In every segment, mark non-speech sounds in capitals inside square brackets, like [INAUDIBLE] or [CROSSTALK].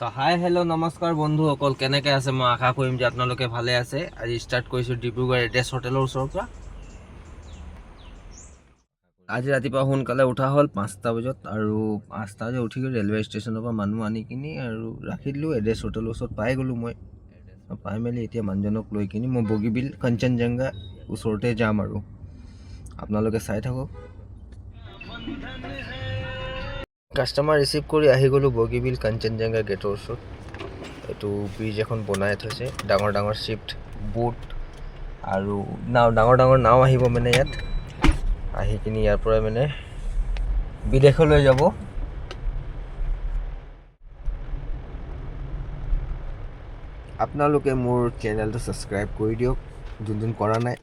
তো hi hello' নমস্কাৰ বন্ধুসকল কেনেকৈ আছে? মই আশা কৰিম যে আপোনালোকে ভালে আছে। আজি ষ্টাৰ্ট কৰিছোঁ ডিব্ৰুগড় এড্ৰেছ হোটেলৰ ওচৰৰ পৰা। আজি ৰাতিপুৱা সোনকালে উঠা হ'ল পাঁচটা বজাত আৰু পাঁচটা বজাত উঠি গৈ ৰেলৱে ষ্টেচনৰ পৰা মানুহ আনি কিনি আৰু ৰাখি দিলোঁ। এড্ৰেছ হোটেলৰ ওচৰত পাই গ'লোঁ মই। পাই মেলি এতিয়া মানুহজনক লৈ কিনি মই বগীবিল, কাঞ্চনজংঘা ওচৰতে যাম আৰু। আপোনালোকে চাই থাকক। কাষ্টমাৰ ৰিচিভ কৰি আহি গ'লোঁ বগীবিল কাঞ্চনজংঘা গেটৰ ওচৰত। এইটো ব্ৰিজ এখন বনাই থৈছে, ডাঙৰ ডাঙৰ শ্বিফ্ট বুট আৰু নাও, ডাঙৰ ডাঙৰ নাও আহিব মানে ইয়াত। আহি কিনি ইয়াৰ পৰাই মানে বিদেশলৈ যাব। আপোনালোকে মোৰ চেনেলটো ছাবস্ক্ৰাইব কৰি দিয়ক। যোন যোন কৰা নাই।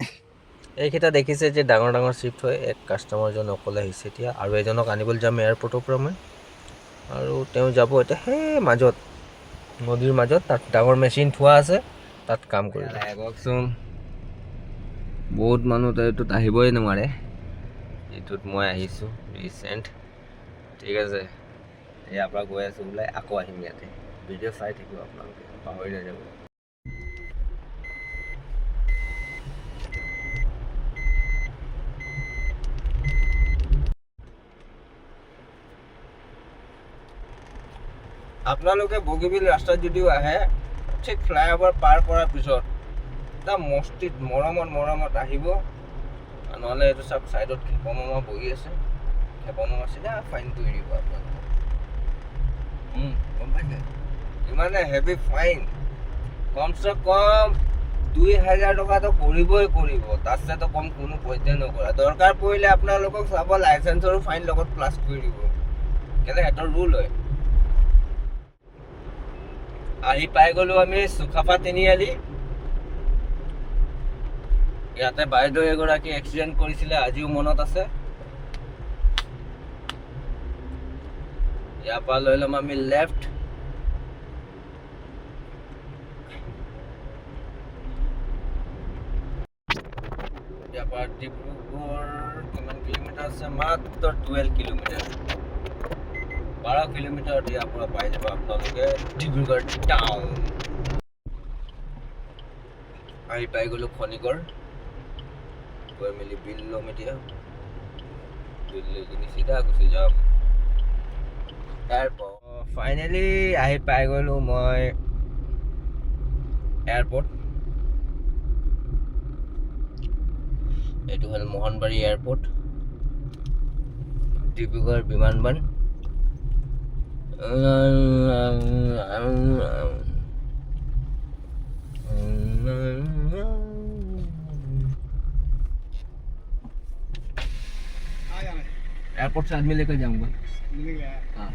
এইকেইটা দেখিছে যে ডাঙৰ ডাঙৰ শ্বিফ্ট হয় এক কাষ্টমাৰজন অকলে আহিছে এতিয়া। আৰু এজনক আনিবলৈ যাম এয়াৰপৰ্টৰ পৰা মই। আৰু তেওঁ যাব এতিয়া সেই মাজত নদীৰ মাজত। তাত ডাঙৰ মেচিন থোৱা আছে তাত কাম কৰিব কওকচোন বহুত মানুহ এইটোত আহিবই নোৱাৰে। এইটোত মই আহিছোঁ ৰিচেণ্ট ঠিক আছে। ইয়াৰ পৰা গৈ আছোঁ ওলাই আকৌ আহিম ইয়াতে। ভিডিঅ' চাই থাকিব আপোনালোকে পাহৰি নাযাব। আপোনালোকে বগীবিল ৰাস্তাত যদিও আহে, ঠিক ফ্লাইঅভাৰ পাৰ কৰাৰ পিছত একদম মস্তিত মৰমত মৰমত আহিব। নহ'লে এইটো চাওক ছাইডত খেপৰ মামা বহি আছে। খেপৰ মামা চিধা ফাইন কৰি দিব আপোনালোকে গম পাইছে? ইমানে হেভি ফাইন কমচে কম দুই হাজাৰ টকাটো কৰিবই কৰিব তাতছেতো কম কোনো পইচাই নকৰা। দৰকাৰ পৰিলে আপোনালোকক চাব লাইচেঞ্চৰো ফাইন লগত প্লাছ কৰি দিব। কেলে, সিহঁতৰ ৰুল হয়। আহি পাই গ'লো আমি চুকাফা তিনিআলি। ইয়াতে বাইদেউ এগৰাকী এক্সিডেণ্ট কৰিছিলে, আজিও মনত আছে। ইয়াৰ পৰা লৈ ল'ম আমি লেফ্ট ইয়াৰ পৰা ডিব্ৰুগড় কিমান কিলোমিটাৰ আছে? মাত্ৰ টুৱেল্ভ কিলোমিটাৰ। বাৰ কিলোমিটাৰ ইয়াৰ পৰা পাই যাব আপোনালোকে ডিব্ৰুগড় টাউন আহি পাই গ'লোঁ খনিগড়। গৈ মেলি বিল ল'ম এতিয়া বিল লৈ কিনি চিধা গুচি যাম এয়াৰপৰ্ট ফাইনেলি আহি পাই গ'লোঁ মই এয়াৰপৰ্ট এইটো হ'ল মোহনবাৰী এয়াৰপৰ্ট ডিব্ৰুগড় বিমানবন্দৰ एयरपोर्ट से आदमी लेकर जाऊंगा हाँ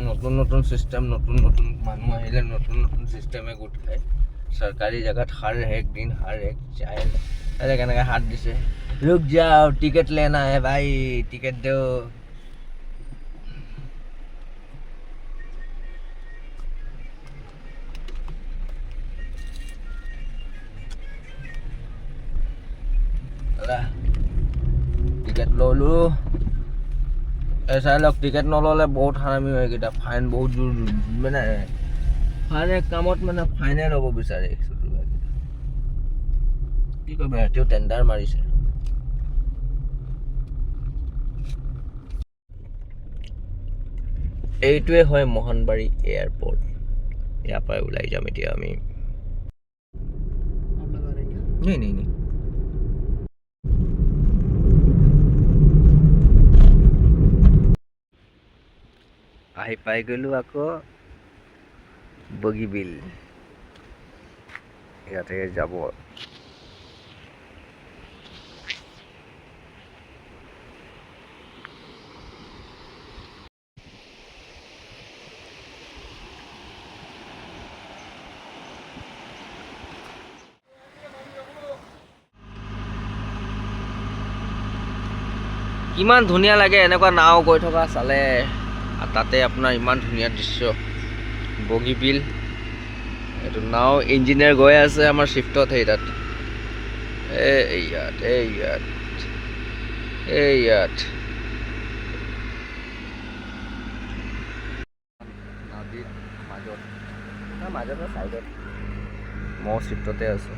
নতুন নতুন চিষ্টেম নতুন নতুন মানুহ আহিলে নতুন নতুন চিষ্টেমে গোট খায় চৰকাৰী জেগাত হৰ এক দিন হৰ এক চাইল্ড আরে কেনেকৈ হাত দিছে रुक जाओ टिकट लेना है भाई टिकट दो Alah, টিকেট ললো এই চাই লওক টিকেট নল'লে বহুত হাৰামি হয় এইকেইটা ফাইন বহুত জোৰ মানে ফাইনে কামত মানে ফাইনে ল'ব বিচাৰে চুটুবাকেইটা কি কৰিব সিহঁতেও টেণ্ডাৰ মাৰিছে এইটোৱে হয় মোহনবাৰী এয়াৰপৰ্ট। ইয়াৰ পৰাই ওলাই যাম এতিয়া আমি। নাই নাই নাই। আহি পাই গ'লোঁ আকৌ বগীবিল। ইয়াতে যাব। ইমান ধুনীয়া লাগে, এনেকুৱা নাও গৈ থকা চালে। তাতে আপোনাৰ ইমান ধুনীয়া দৃশ্য। বগীবিল এইটো নাও ইঞ্জিনিয়াৰ গৈ আছে আমাৰ শ্বিফ্টত সেই তাত। এই ইয়াত এই ইয়াত এই ইয়াত। নদীৰ মাজত মাজতে চাইডত, মই চিফ্টতে আছোঁ।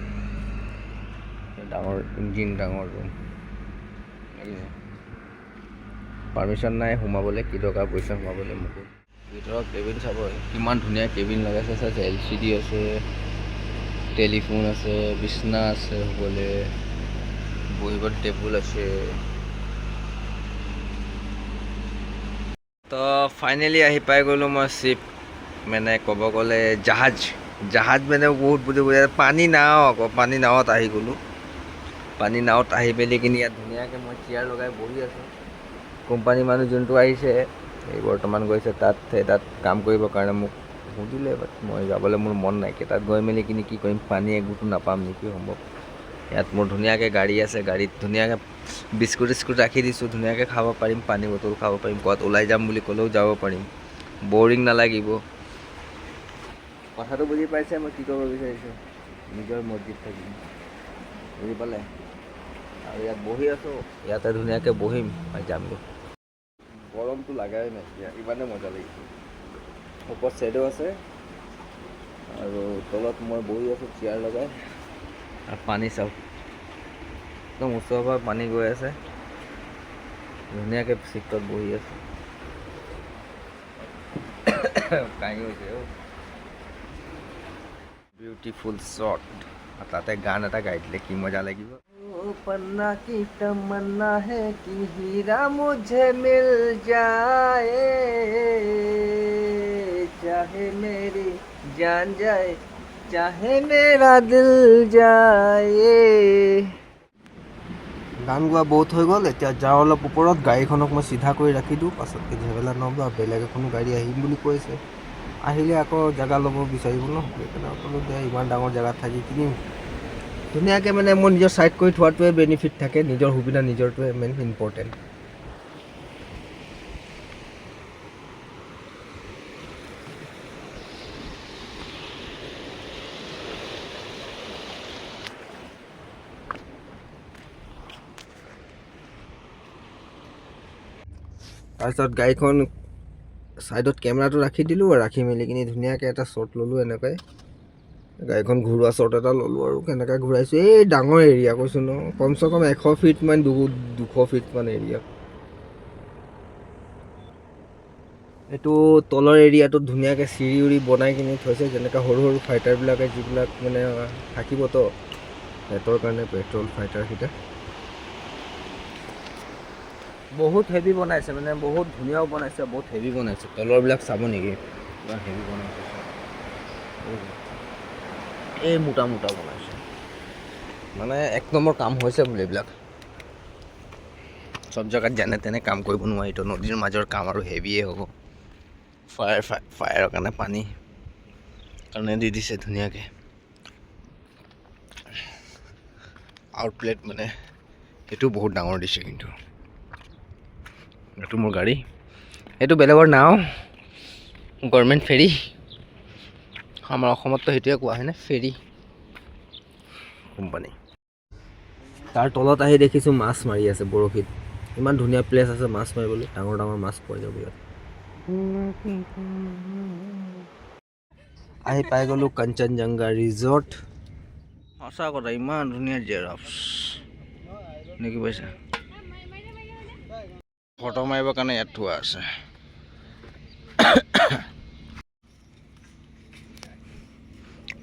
ডাঙৰ, ইঞ্জিন ডাঙৰ ৰুম লাগিছে পাৰ্মিশ্যন নাই, সোমাবলৈ কি দৰকাৰ, পইচা সোমাবলৈ মোকো। ভিতৰত কেবিন চাব, কিমান ধুনীয়া কেবিন লগাইছে, চাইছে এল চি ডি আছে, টেলিফোন আছে বিচনা আছে শুবলৈ বহিব টেবুল আছে। তো ফাইনেলি আহি পাই গ'লোঁ মই শ্বিপ মানে ক'ব গ'লে জাহাজ। জাহাজ মানে বহুত বুজি বুজি, পানী নাও আকৌ, পানী নাৱত আহি গ'লোঁ। পানী নাৱত আহি পেলি কিনি ইয়াত ধুনীয়াকৈ মই চেয়াৰ লগাই বহি আছোঁ। কোম্পানী মানুহ যোনটো আহিছে, এই বৰ্তমান গৈছে তাত তাত কাম কৰিবৰ কাৰণে মোক সুধিলে বাট মই যাবলৈ মোৰ মন নাইকিয়া তাত গৈ মেলি কিনি কি কৰিম, পানী একোটো নাপাম নেকি সম্ভৱ? ইয়াত মোৰ ধুনীয়াকৈ গাড়ী আছে, গাড়ীত ধুনীয়াকৈ বিস্কুট চিস্কুট ৰাখি দিছোঁ, ধুনীয়াকৈ খাব পাৰিম, পানী বটল খাব পাৰিম, ক'ৰবাত ওলাই যাম বুলি ক'লেও যাব পাৰিম। বৰিং নালাগিব। কথাটো বুজি পাইছে, মই কি ক'ব বিচাৰিছোঁ? নিজৰ মছজিদ থাকিম। বুজি পালে? আৰু ইয়াত বহি আছোঁ, ইয়াতে ধুনীয়াকৈ বহিম আৰু যামগৈ। গৰমটো লাগাই নাই ইমানে মজা লাগিছে। ওপৰত শ্বেডো আছে, আৰু তলত মই বহি আছোঁ চেয়াৰ লগাই। আৰু পানী চাওক একদম ওচৰৰ পৰা পানী গৈ আছে। ধুনীয়াকৈ চিটত বহি আছোঁ। কাঁহি হৈছে, অ' বিউটিফুল শ্বট তাতে গান এটা গাই দিলে, কি মজা লাগিব। पन्ना की तमन्ना है कि हीरा मुझे मिल जाए चाहे मेरी जान जाए चाहे मेरा दिल जाए গান গোৱা বহুত হৈ গ'ল এতিয়া যাওঁ অলপ ওপৰত গাড়ীখনক মই চিধা কৰি ৰাখি দিওঁ পাছতকৈ ঝেমেলা নহ'ব আৰু বেলেগ এখনো গাড়ী আহিম বুলি কৈছে আহিলে আকৌ জেগা ল'ব বিচাৰিব ন সেইকাৰণে ক'লোঁ যে ইমান ডাঙৰ জেগাত থাকি কিনিম ধুনীয়াকৈ মানে মোৰ নিজৰ ছাইড কৰি থোৱাটোৱে বেনিফিট থাকে, নিজৰ সুবিধা নিজৰটোৱে মেইন ইম্পৰ্টেণ্ট তাৰপিছত গাড়ীখন ছাইডত কেমেৰাটো ৰাখি দিলোঁ, ৰাখি মেলি কিনি ধুনীয়াকৈ এটা শ্বট ল'লোঁ এনেকৈ গাড়ীখন ঘূৰোৱা শ্বট এটা ল'লোঁ আৰু কেনেকৈ ঘূৰাইছোঁ এই ডাঙৰ এৰিয়া কৈছোঁ ন কমচে কম এশ ফিটমান দু দুশ ফিটমান এৰিয়া এইটো তলৰ এৰিয়াটোত ধুনীয়াকৈ চিৰি উৰি বনাই কিনি থৈছে যেনেকৈ সৰু সৰু ফাইটাৰবিলাকে যিবিলাক মানে থাকিবতো সিহঁতৰ কাৰণে পেট্ৰল ফাইটাৰকেইটা বহুত হেভি বনাইছে মানে বহুত ধুনীয়াও বনাইছে বহুত হেভি বনাইছে। তলৰবিলাক চাব নেকি? ইমান হেভি বনাইছে এই মোটা মোটা বনাইছে। মানে এক নম্বৰ কাম হৈছে বোলে এইবিলাক। চব জেগাত যেনে তেনে কাম কৰিব নোৱাৰিতো নদীৰ মাজৰ কাম আৰু হেভিয়ে হ'ব। ফায়াৰ ফায়াৰৰ কাৰণে পানী। কাৰণে দি দিছে ধুনীয়াকৈ। আউটলেট মানে সেইটো বহুত ডাঙৰ দিছে কিন্তু। এইটো মোৰ গাড়ী। এইটো বেলেগৰ নাও। গভৰ্ণমেণ্ট ফেৰী আমাৰ অসমততো সেইটোৱে কোৱা হয়নে? ফেৰী। কোম্পানী। তাৰ তলত আহি দেখিছোঁ মাছ মাৰি আছে বৰশীত। ইমান ধুনীয়া প্লেচ আছে মাছ মাৰিবলৈ ডাঙৰ ডাঙৰ মাছ পোৱা যাব ইয়াত আহি পাই গ'লোঁ কাঞ্চনজংঘা ৰিজৰ্ট। সঁচা কথা ইমান ধুনীয়া জেৰক্স নেকি পাইছা? ফটো মাৰিবৰ কাৰণে ইয়াত থোৱা আছে।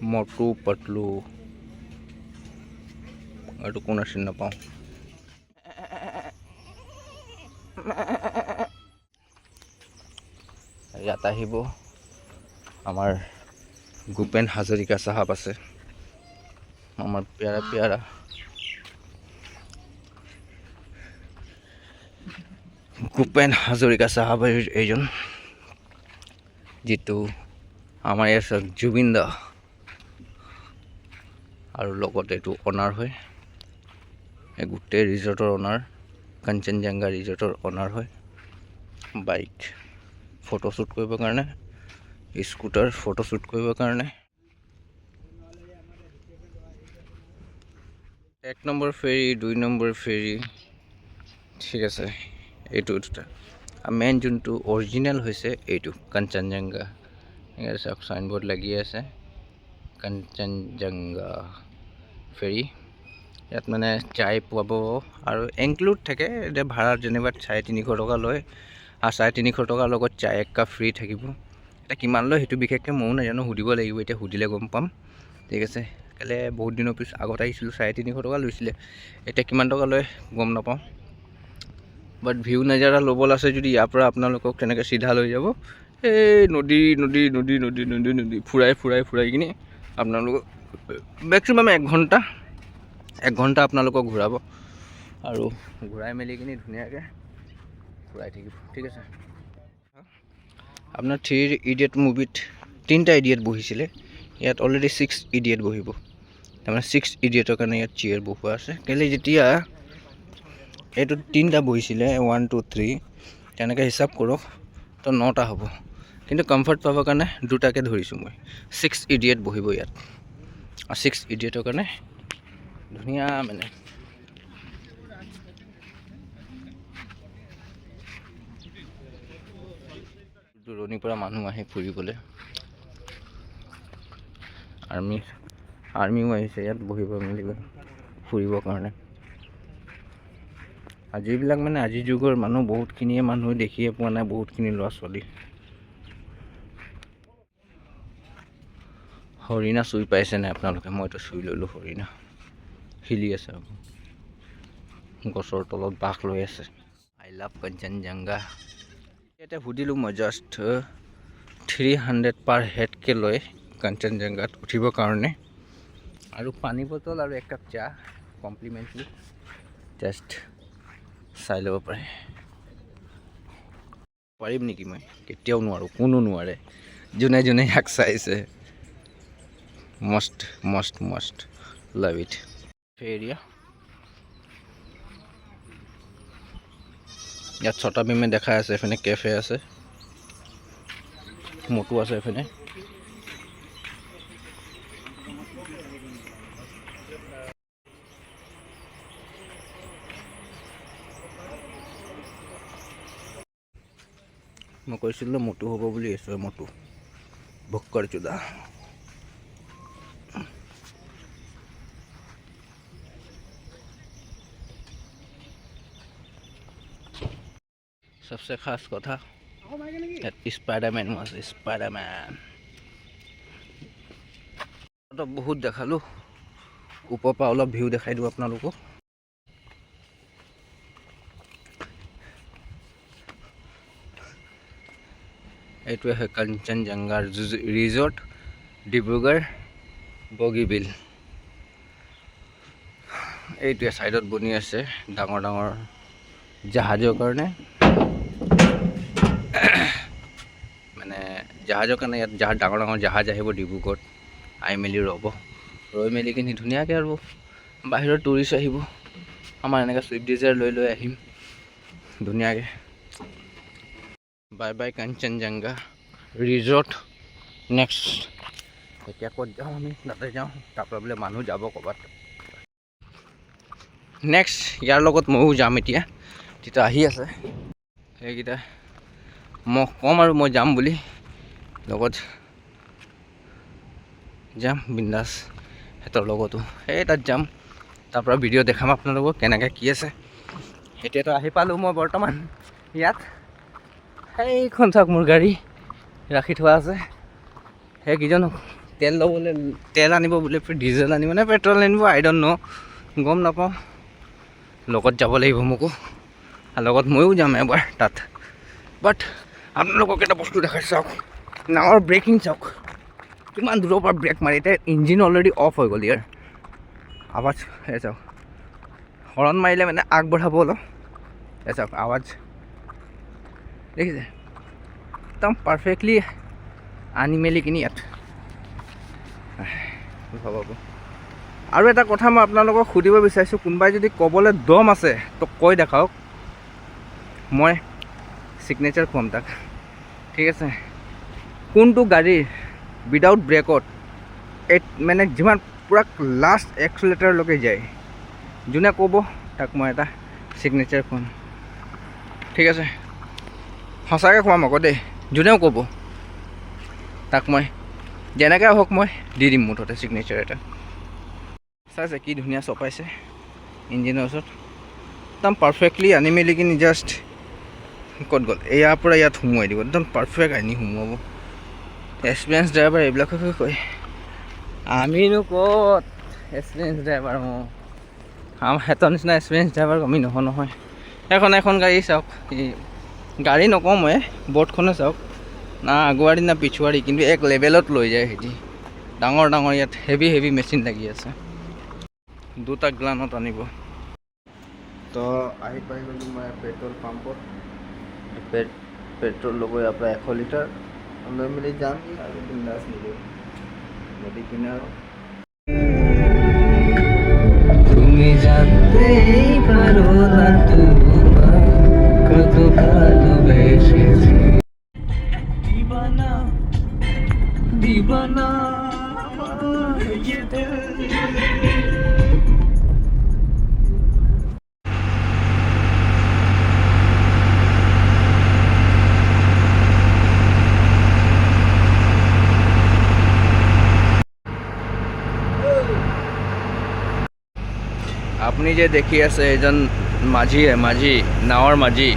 মটু পটলু এইটো কোন আছিল নাপাওঁ ইয়াত আহিব আমাৰ ভূপেন হাজৰিকা চাহাব আছে আমাৰ প্যাৰা প্যাৰা ভূপেন হাজৰিকা চাহাব এইজন যিটো আমাৰ চাওক জুবিন দা আৰু লগতে এইটো অনাৰ হয়। এই গোটেই ৰিজৰ্টৰ অনাৰ, কাঞ্চনজংঘা ৰিজৰ্টৰ অনাৰ হয়। বাইক ফটোশ্বুট কৰিবৰ কাৰণে, স্কুটাৰ ফটোশ্বুট কৰিবৰ কাৰণে। এক নম্বৰ ফেৰী, দুই নম্বৰ ফেৰী, ঠিক আছে, এইটো দুটা। মেইন যোনটো অৰিজিনেল হৈছে, এইটো কাঞ্চনজংঘা। ইয়াত চাওক চাইনবোৰ্ড লাগি আছে। কাঞ্চনজংঘা। ফেৰী। ইয়াত মানে চাই পাব আৰু ইনক্লুড থাকে এতিয়া ভাড়া যেনিবা চাৰে তিনিশ টকা লয় আৰু চাৰে তিনিশ টকাৰ লগত চাই এক কাপ ফ্ৰী থাকিব। এতিয়া কিমান লয় সেইটো বিশেষকৈ ময়ো নাজানো, সুধিব লাগিব, এতিয়া সুধিলে গম পাম। ঠিক আছে কেলৈ বহুত দিনৰ পিছত আগত আহিছিলোঁ, চাৰে তিনিশ টকা লৈছিলে। এতিয়া কিমান টকা লয় গম নাপাওঁ। বাট ভিউ নাজাৰা ল'বলৈ আছে যদি ইয়াৰ পৰা আপোনালোকক তেনেকৈ চিধা লৈ যাব। এই নদী নদী নদী নদী নদী নদী, ফুৰাই ফুৰাই ফুৰাই কিনি আপোনালোকক মেক্সিমাম এক ঘণ্টা এক ঘণ্টা আপোনালোকক ঘূৰাব আৰু ঘূৰাই মেলি কিনি ধুনীয়াকৈ ঘূৰাই থাকিব, ঠিক আছে? আপোনাৰ থ্ৰী ইডিয়েট মুভিত তিনিটা ইডিয়েট বহিছিলে, ইয়াত অলৰেডি ছিক্স ইডিয়েট বহিব। তাৰমানে ছিক্স ইডিয়েটৰ কাৰণে ইয়াত চেয়াৰ বহোৱা আছে। কেলৈ যেতিয়া এইটো তিনিটা বহিছিলে ওৱান টু থ্ৰী তেনেকৈ হিচাপ কৰক, তো নটা হ'ব। কিন্তু কমফৰ্ট পাবৰ কাৰণে দুটাকৈ ধৰিছোঁ মই। ছিক্স ইডিয়েট বহিব ইয়াত। ছিক্স ইডিয়েটৰ কাৰণে ধুনীয়া মানে দূৰণিৰ পৰা মানুহ আহে ফুৰিবলৈ আৰ্মি আৰ্মিও আহিছে ইয়াত বহিব মেলিব ফুৰিবৰ কাৰণে আৰু যিবিলাক মানে আজিৰ যুগৰ মানুহ বহুতখিনিয়ে মানুহ দেখিয়ে পোৱা নাই বহুতখিনি ল'ৰা ছোৱালী হৰিণা চুই পাইছে নাই আপোনালোকে? মইতো চুই ল'লোঁ হৰিণা। হিলি আছে গছৰ তলত বাস লৈ আছে। আই লাভ কাঞ্চনজংঘা এতিয়া সুধিলোঁ মই জাষ্ট থ্ৰী হাণ্ড্ৰেড পাৰ হেডকৈ লয় কাঞ্চনজংঘাত উঠিবৰ কাৰণে। আৰু পানী বটল আৰু এক কাপ চাহ কমপ্লিমেণ্টলি জাষ্ট চাই ল'ব পাৰে। পাৰিম নেকি মই? কেতিয়াও নোৱাৰোঁ কোনো নোৱাৰে। যোনে যোনে ইয়াক চাইছে। মষ্ট মষ্ট মষ্ট লাভ ইট এৰিয়া ইয়াত ছটা বিমে দেখাই আছে এইফালে কেফে আছে মটো আছে এইফালে মই কৈছিলোঁ মটো হ'ব বুলি এইটোৱে মটো ভক্কৰ চোদা सबसे खास কথা ইয়াত স্পাইডাৰমেন আছে স্পাইডাৰমেন তো বহুত দেখালোঁ ওপৰৰ পৰা অলপ ভিউ দেখাই দিওঁ আপোনালোকক এইটোৱে হয় কাঞ্চনজংঘাৰ ৰিজৰ্ট ডিব্ৰুগড় বগীবিল এইটোৱে ছাইডত বনি আছে ডাঙৰ ডাঙৰ জাহাজৰ কাৰণে জাহাজৰ কাৰণে ইয়াত জাহাজ ডাঙৰ ডাঙৰ জাহাজ আহিব ডিব্ৰুগড়ত। আহি মেলি ৰ'ব। ৰৈ মেলি কিনি ধুনীয়াকৈ আৰু বাহিৰৰ টুৰিষ্ট আহিব। আমাৰ এনেকৈ ছুইফ্ট ডিজায়াৰ লৈ লৈ আহিম। ধুনীয়াকৈ। Bye bye Kanchenjunga resort next এতিয়া ক'ত যাওঁ আমি? তাতে যাওঁ। তাৰপৰা বোলে মানুহ যাব ক'ৰবাত। নেক্সট ইয়াৰ লগত ময়ো যাম এতিয়া। তেতিয়া আহি আছে। সেইকেইটা মই ক'ম আৰু মই যাম বুলি। লগত যাম বিন্দাছ সিহঁতৰ লগতো। সেই তাত যাম। তাৰপৰা ভিডিঅ' দেখাম আপোনালোকক কেনেকৈ কি আছে। এতিয়াতো আহি পালোঁ মই বৰ্তমান ইয়াত। সেইখন চাওক মোৰ গাড়ী ৰাখি থোৱা আছে। সেইকেইজনক তেল ল'বলৈ, তেল আনিব বোলে, ডিজেল আনিব নে পেট্ৰল আনিব আই ডণ্ট ন' গম নাপাওঁ। লগত যাব লাগিব মোকো। লগত ময়ো যাম এবাৰ তাত। বাট আপোনালোকক এটা বস্তু দেখাই চাওক। নাৱৰ ব্ৰেকিং চাওক কিমান দূৰৰ পৰা ব্ৰেক মাৰি? এতিয়া ইঞ্জিন অলৰেডি অফ হৈ গ'ল ইয়াৰ। আৱাজ, এই চাওক। হৰণ মাৰিলে মানে আগবঢ়াব অলপ। এ চাওক, আৱাজ। দেখিছে? একদম পাৰফেক্টলি আনি মেলি কিনি ইয়াত। ভাবাব আৰু এটা কথা মই আপোনালোকক সুধিব বিচাৰিছোঁ, কোনোবাই যদি ক'বলৈ দম আছে, তো কৈ দেখাওক। মই ছিগনেচাৰ খুৱাম তাক। ঠিক আছে? কোনটো গাড়ীৰ উইদাউট ব্ৰেকত এই মানে যিমান পূৰা লাষ্ট এক্সলেটাৰলৈকে যায়। যোনে ক'ব, তাক মই এটা ছিগনেচাৰ খুৱাম। ঠিক আছে? সঁচাকৈ খুৱাম আকৌ দেই। যোনেও ক'ব, তাক মই যেনেকৈ হওক মই দি দিম মুঠতে ছিগনেচাৰ এটা। চাইছে কি ধুনীয়া চপাইছে ইঞ্জিনৰ ওচৰত। একদম পাৰফেক্টলি আনি মেলি কিনি জাষ্ট ক'ত গ'ল? ইয়াৰ পৰা ইয়াত সোমোৱাই দিব। একদম পাৰফেক্ট আনি সোমোৱাব। এক্সপিৰিয়েঞ্চ ড্ৰাইভাৰ এইবিলাককে কয় আমিনো ক'ত এক্সপিৰিয়েঞ্চ ড্ৰাইভাৰ মোৰ আমাৰ সিহঁতৰ নিচিনা এক্সপিৰিয়েঞ্চ ড্ৰাইভাৰ আমি নহয় নহয়। এখন এখন গাড়ী চাওক। গাড়ী নকওঁ মই, বৰ্ডখনে চাওক। না আগুৱাৰী, না পিছুৱাৰী, কিন্তু এক লেভেলত লৈ যায় সিহঁতি। ডাঙৰ ডাঙৰ, ইয়াত হেভি হেভি মেচিন লাগি আছে। দুটা গ্লানত আনিব। তো আহি পাই গ'লোঁ মই পেট্ৰল পাম্পত। পেট্ৰল ল'ব ইয়াৰ পৰা এশ লিটাৰ। লৈ মেলি যাম আৰু বিন্দাছ নিলোঁ নদী কিনাৰত তুমি জানতেই পারো না তোমার কত ভালোবেসেছি দিবানা দিবানা আমার ये दिल যে দেখি আছে, এজন মাঝীয়ে মাঝী, নাৱৰ মাঝী।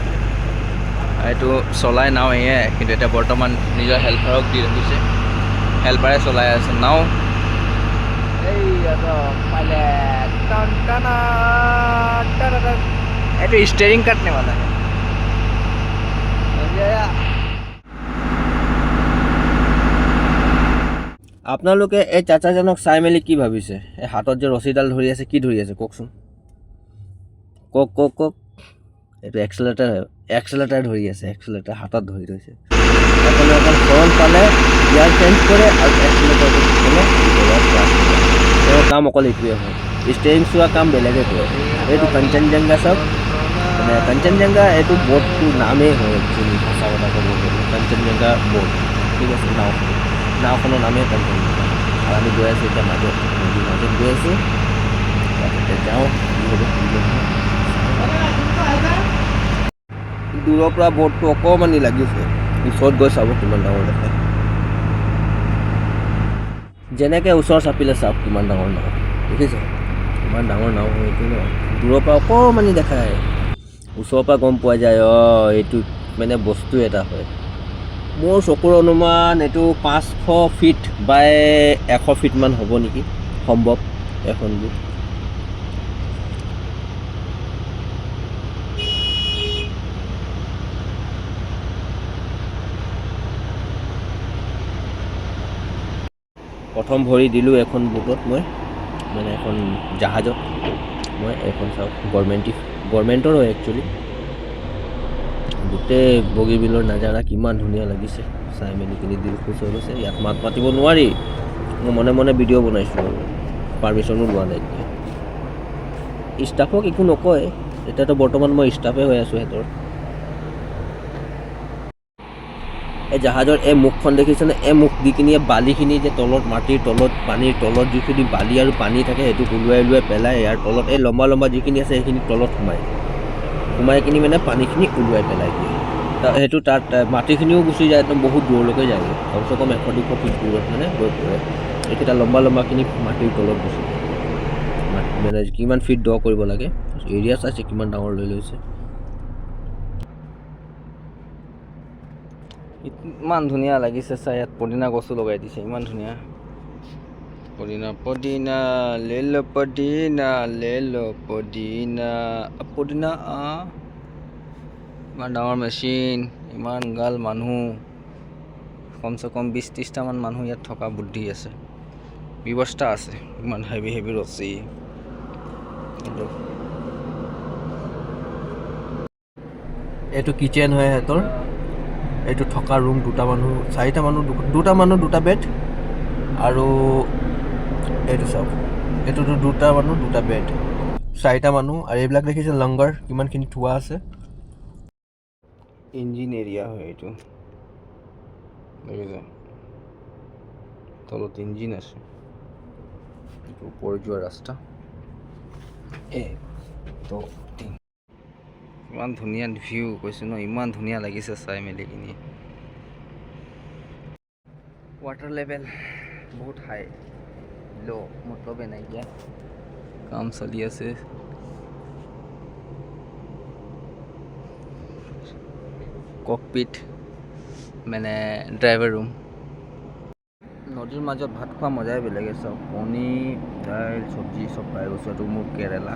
এইটো চলাই নাও এয়ে, কিন্তু এতিয়া বৰ্তমান নিজৰ হেল্পাৰক দি ৰাখিছে। হেল্পাৰে চলাই আছে, নাও। এইটো ষ্টেৰিং কাটনে মানে? আপোনালোকে এই চাচাজনক চাই মেলি কি ভাবিছে? এই হাতত যে ৰছীডাল ধৰি আছে, কি ধৰি আছে, কওকচোন। কওক কওক কওক এইটো এক্সেলেটাৰ এক্সেলেটাৰ ধৰি আছে, এক্সেলেটাৰ হাতত ধৰি থৈছে। অকলে অকল ফৰণ পালে গিয়াৰ চেঞ্জ কৰে আৰু এক্সেলেটাৰটো কৰে। তেওঁৰ কাম অকল এইটোৱে হয়। ষ্টেৰিং চোৱা কাম বেলেগে কৰে। এইটো কাঞ্চনজংঘা চাওক। মানে কাঞ্চনজংঘা এইটো ব'ৰ্ডটোৰ নামেই হয় একচুৱেলি সঁচা কথা ক'ব গ'লে। কাঞ্চনজংঘা ব'ৰ্ড। ঠিক আছে, নাওখন। নাওখনৰ নামেই কাঞ্চনজংঘা আৰু আমি গৈ আছোঁ এতিয়া মাজত, নদীৰ মাজত গৈ আছোঁ। তাৰপিছতে যাওঁ দূৰৰ পৰা ব'ৰ্ডটো অকণমানি লাগিছে। ওচৰত গৈ চাব কিমান ডাঙৰ দেখায় যেনেকৈ ওচৰ চাপিলে চাওক কিমান ডাঙৰ নাও। দেখিছে? কিমান ডাঙৰ নাও হয় এইটো ন। দূৰৰ পৰা অকণমানি দেখায়। ওচৰৰ পৰা গম পোৱা যায় অঁ এইটো মানে বস্তু এটা হয়। মোৰ চকুৰ অনুমান এইটো পাঁচশ ফিট বাই এশ ফিটমান হ'ব নেকি? সম্ভৱ। এখন বুট। প্ৰথম ভৰি দিলোঁ এখন বুটত মই মানে এখন জাহাজত। মই এখন চাওক গভৰ্ণমেণ্টি গভৰ্ণমেণ্টৰ হয় একচুৱেলি গোটেই বগীবিলৰ নাজাৰা কিমান ধুনীয়া লাগিছে। চাই মেলি কিনি দিল খুচ হৈ গৈছে। ইয়াত মাত মাতিব নোৱাৰি। মই মনে মনে ভিডিঅ' বনাইছোঁ আৰু। পাৰ্মিশ্যনো লোৱা নাই ষ্টাফক একো নকয়। এতিয়াতো বৰ্তমান মই ষ্টাফে হৈ আছোঁ সিহঁতৰ। এই জাহাজৰ এই মুখখন দেখিছেনে? এই মুখ দি কিনি বালিখিনি যে তলত, মাটিৰ তলত, পানীৰ তলত যিখিনি বালি আৰু পানী থাকে, সেইটো ওলোৱাই ওলোৱাই পেলাই ইয়াৰ তলত এই লম্বা লম্বা যিখিনি আছে, সেইখিনি তলত সোমায়। সোমাই কিনি মানে পানীখিনি ওলোৱাই পেলাই দিয়ে। সেইটো তাত মাটিখিনিও গুচি যায়, একদম বহুত দূৰলৈকে যায়গৈ কমচে কম এশ দুশ ফিট দূৰত মানে গৈ পৰে। এইকেইটা লম্বা লম্বাখিনি মাটিৰ তলত গুচি যায়। মানে কিমান ফিট দ কৰিব লাগে? এৰিয়া চাইছে, কিমান ডাঙৰ লৈ লৈছে? ইমান ধুনীয়া লাগিছে চাই ইয়াত পদিনা গছো লগাই দিছে ইমান ধুনীয়া। পদিনা পদিনা লে ল পদিনা লে ল পদিনা পদিনা আ। ইমান ডাঙৰ মেচিন ইমান গাল মানুহ। কমচে কম বিছ ত্ৰিছটামান মানুহ ইয়াত থকা বুদ্ধি আছে। ব্যৱস্থা আছে ইমান হেভি হেভি ৰছী। এইটো এইটো কিটচেন হয় সিহঁতৰ এইটো থকা ৰুম দুটা মানুহ, চাৰিটা মানুহ দুটা মানুহ, দুটা বেড আৰু এইটো চাওক এইটোতো দুটা মানুহ, দুটা বেড চাৰিটা মানুহ আৰু এইবিলাক দেখিছে লংগাৰ কিমানখিনি থোৱা আছে। ইঞ্জিন এৰিয়া হয় এইটো। দেখিছে? তলত ইঞ্জিন আছে। ওপৰত যোৱা ৰাস্তা। দুই তিনি ইমান ধুনীয়া ভিউ কৈছোঁ ন, ইমান ধুনীয়া লাগিছে চাই মেলি কিনি। ৱাটাৰ লেভেল বহুত হাই ল' মতলবে নাইকিয়া। কাম চলি আছে। ককপিট মানে ড্ৰাইভাৰ ৰুম নদীৰ মাজত ভাত খোৱা মজাই বেলেগে চব কণী, দাইল, চব্জি চব পাই গৈছোঁ, এইটো মোৰ কেৰেলা।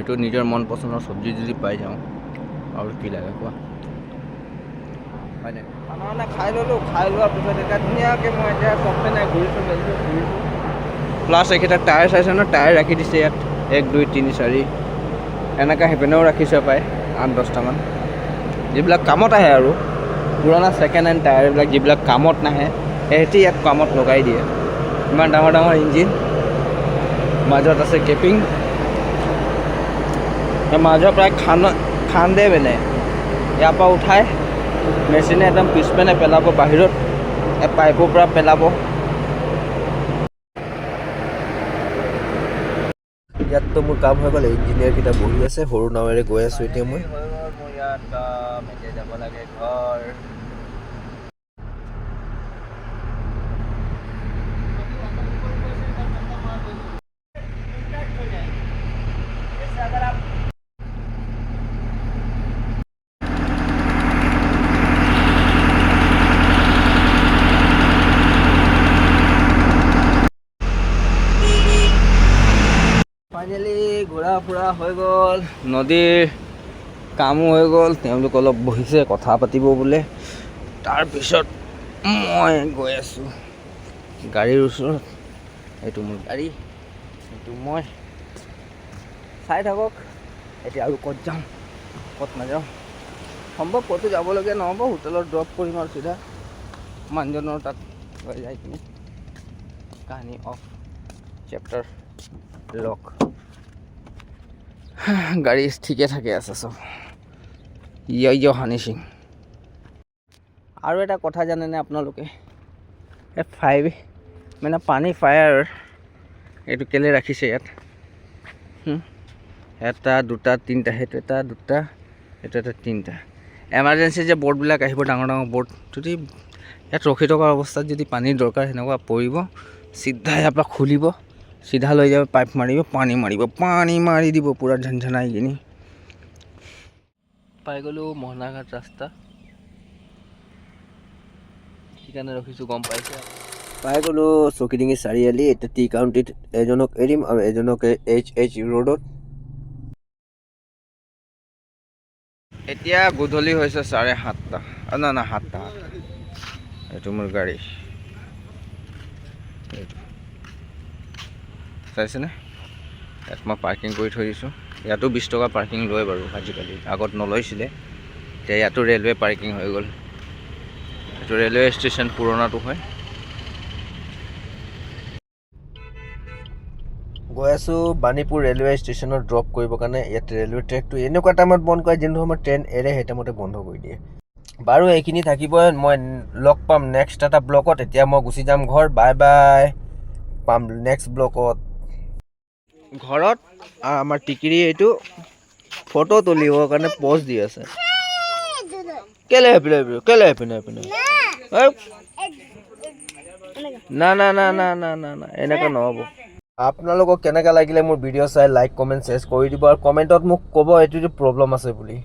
সেইটো নিজৰ মন পচন্দৰ চব্জি যদি পাই যাওঁ আৰু কি লাগে কোৱা? হয়নে? খানা মানে খাই ল'লোঁ, খাই লোৱাৰ পিছত এতিয়া ধুনীয়াকৈ মই এতিয়া চবতে নাই ঘূৰিছোঁ মেলিছোঁ ঘূৰিছোঁ প্লাছ এইকেইটা টায়াৰ চাইছে ন টায়াৰ ৰাখি দিছে ইয়াত, এক, দুই, তিনি, চাৰি। এনেকৈ সেইপিনেও ৰাখিছে প্ৰায় আঠ দহটামান যিবিলাক কামত আহে আৰু, পুৰণা ছেকেণ্ড হেণ্ড টায়াৰ এইবিলাক যিবিলাক কামত নাহে, সেহেঁতি ইয়াত কামত লগাই দিয়ে। ইমান ডাঙৰ ডাঙৰ ইঞ্জিন মাজত আছে কেপিং মাজৰ প্ৰায় খান খান্দে মানে। ইয়াৰ পৰা উঠাই মেচিনে একদম পিছপিনে পেলাব বাহিৰত পাইপৰ পৰা পেলাব। ইয়াততো মোৰ কাম হৈ গ'ল ইঞ্জিনিয়াৰকেইটা বহি আছে সৰু নাৱেৰে গৈ আছোঁ এতিয়া মই। ইয়াত যাব লাগে ঘৰ ফাইনেলি ফুৰা হৈ গ'ল, নদীৰ কামো হৈ গ'ল, তেওঁলোক অলপ বহিছে, কথা পাতিব বোলে। তাৰপিছত মই গৈ আছোঁ গাড়ীৰ ওচৰত। এইটো মোৰ গাড়ী, এইটো মই। চাই থাকক, এতিয়া আৰু ক'ত যাওঁ ক'ত নাযাওঁ। সম্ভৱ ক'তো যাবলগীয়া নহ'ব, হোটেলত ড্ৰপ কৰিম আৰু চিধা। মানুহজনৰ তাত যাই কিনে। কাহিনী অফ চেপ্টাৰ লক। [SIGHS] গাড়ী ঠিকে থাকে আছে চব ইয় হানি সিং। আৰু এটা কথা জানেনে আপোনালোকে? এই ফাইভ মানে পানী ফায়াৰ এইটো কেলৈ ৰাখিছে ইয়াত? এটা, দুটা, তিনিটা, সেইটো এটা, দুটা, সেইটো এটা, তিনিটা। এমাৰ্জেঞ্চি যে বৰ্ডবিলাক আহিব, ডাঙৰ ডাঙৰ বৰ্ড যদি ইয়াত ৰখি থকা অৱস্থাত যদি পানীৰ দৰকাৰ সেনেকুৱা পৰিব, চিধা ইয়াৰ পৰা খুলিব। চিধা লৈ যাব পাইপ মাৰিব পানী মাৰিব পানী মাৰি দিব পূৰা ঝনঝনাই কিনি পাই গ'লোঁ মোহনাঘাট ৰাস্তা সেইকাৰণে ৰখিছোঁ গম পাইছে? পাই গ'লোঁ চকিডিঙি চাৰিআলি এতিয়া টি কাউণ্টিত এজনক এৰিম আৰু এজনক এইচ এইচ ৰোডত এতিয়া গধূলি হৈছে চাৰে সাতটা। না না সাতটা সাতটা। এইটো মোৰ গাড়ী। এইটো। চাইছেনে ইয়াত মই পাৰ্কিং কৰি থৈ দিছোঁ। ইয়াতো বিছ টকা পাৰ্কিং লয় বাৰু আজিকালি। আগত নলৈছিলে এতিয়া ইয়াতো ৰেলৱে পাৰ্কিং হৈ গ'ল। এইটো ৰেলৱে ষ্টেচন পুৰণাটো হয়। গৈ আছোঁ বাণীপুৰ ৰেলৱে ষ্টেচনত ড্ৰপ কৰিবৰ কাৰণে। ইয়াত ৰেলৱে ট্ৰেকটো এনেকুৱা টাইমত বন্ধ কৰে যোনটো সময়ত ট্ৰেইন এৰে সেই টাইমতে বন্ধ কৰি দিয়ে। বাৰু এইখিনি থাকিবই, মই লগ পাম নেক্সট এটা ব্লকত এতিয়া মই গুচি যাম ঘৰ। বাই বাই পাম নেক্সট ব্লকত ঘৰত আমাৰ টিকিৰি এইটো ফটো তুলিবৰ কাৰণে প'জ দি আছে। কেলে হেপিনে হেপিনে কেলে হেপিনে হেপিনে না। না না না না না না এনেকৈ নহ'ব। আপোনালোকক কেনেকৈ লাগিলে মোৰ ভিডিঅ' চাই লাইক কমেণ্ট শ্বেয়াৰ কৰি দিব আৰু কমেণ্টত মোক ক'ব এইটো প্ৰব্লেম আছে বুলি।